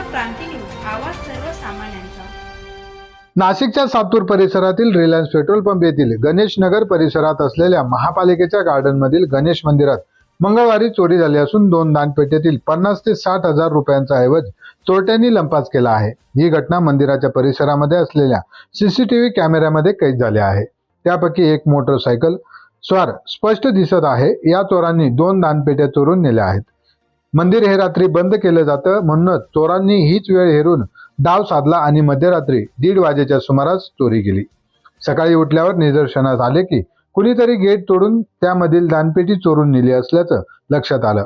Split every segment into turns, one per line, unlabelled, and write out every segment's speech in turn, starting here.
क्रांती news आवाज सर्वसामान्यांचा.
नाशिकच्या सातूर परिसरातील रिलायन्स पेट्रोल पंप येथील गणेश नगर परिसरात असलेल्या महापालिकेच्या गार्डनमधील गणेश मंदिरात मंगळवारी चोरी झाली असून दोन दानपेटीतील पन्नास ते साठ हजार रुपयांचा ऐवज चोरट्यांनी लंपास केला आहे. ही घटना मंदिराच्या परिसरामध्ये असलेल्या सीसीटीव्ही कॅमेऱ्यामध्ये कैद झाली आहे. त्यापैकी एक मोटरसायकल स्वार स्पष्ट दिसत आहे. या चोरांनी दोन दानपेट्या चोरून नेल्या आहेत. मंदिर हे रात्री बंद केलं जातं म्हणूनच चोरांनी हीच वेळ हेरून डाव साधला आणि मध्यरात्री दीड वाजेच्या सुमारास चोरी केली. सकाळी उठल्यावर निदर्शनास आले की कुणीतरी गेट तोडून त्यामधील दानपेटी चोरून नेली असल्याचं लक्षात आलं.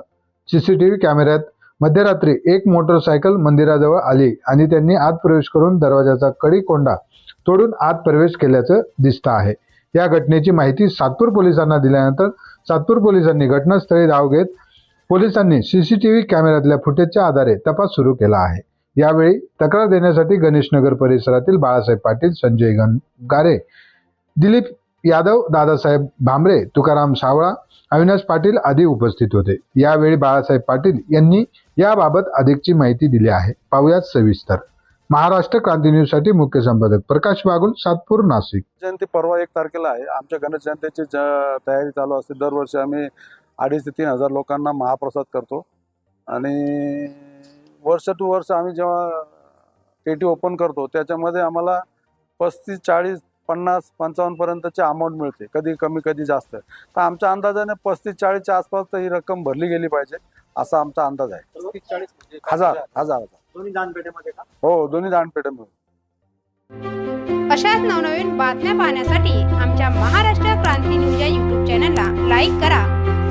सीसीटीव्ही कॅमेऱ्यात मध्यरात्री एक मोटरसायकल मंदिराजवळ आली आणि त्यांनी आत प्रवेश करून दरवाजाचा कडी कोंडा तोडून आत प्रवेश केल्याचं दिसतं आहे. या घटनेची माहिती सातपूर पोलिसांना दिल्यानंतर सातपूर पोलिसांनी घटनास्थळी धाव घेत पोलिसांनी सीसीटीव्ही कॅमेऱ्यातल्या फुटेजच्या आधारे तपास सुरू केला आहे. यावेळी तक्रार देण्यासाठी गणेशनगर परिसरातील बाळासाहेब पाटील संजय गंगारे दिलीप यादव दादासाहेब भांबरे तुकाराम सावळा अविनाश पाटील आदी उपस्थित होते. यावेळी बाळासाहेब पाटील यांनी याबाबत अधिकची माहिती दिली आहे. पाहुयात सविस्तर. महाराष्ट्र क्रांती न्यूजसाठी मुख्य संपादक प्रकाश बागुल सातपूर नाशिक.
जयंती परवा एक तारखेला आहे. आमच्या गणेश जयंतीची ज- तयारी चालू असते. दरवर्षी आम्ही अडीच ते तीन हजार लोकांना महाप्रसाद करतो. आणि वर्ष टू वर्ष आम्ही जेव्हा पेटी ओपन करतो त्याच्यामध्ये आम्हाला पस्तीस चाळीस पन्नास पंचावन्न पर्यंतची अमाऊंट मिळते. कधी कमी कधी जास्त. तर आमच्या अंदाजाने पस्तीस चाळीसच्या आसपास तर ही रक्कम भरली गेली पाहिजे असा आमचा अंदाज आहे.
म्हणजे?
हजार हजार हजार.
दोन्ही दानपेठेमध्ये का?
हो दोन्ही दानपेठे मिळून
अशाच नवनवीन बातम्या पाहण्यासाठी आमच्या महाराष्ट्र क्रांती न्यूज या यूट्यूब चॅनलला लाईक करा.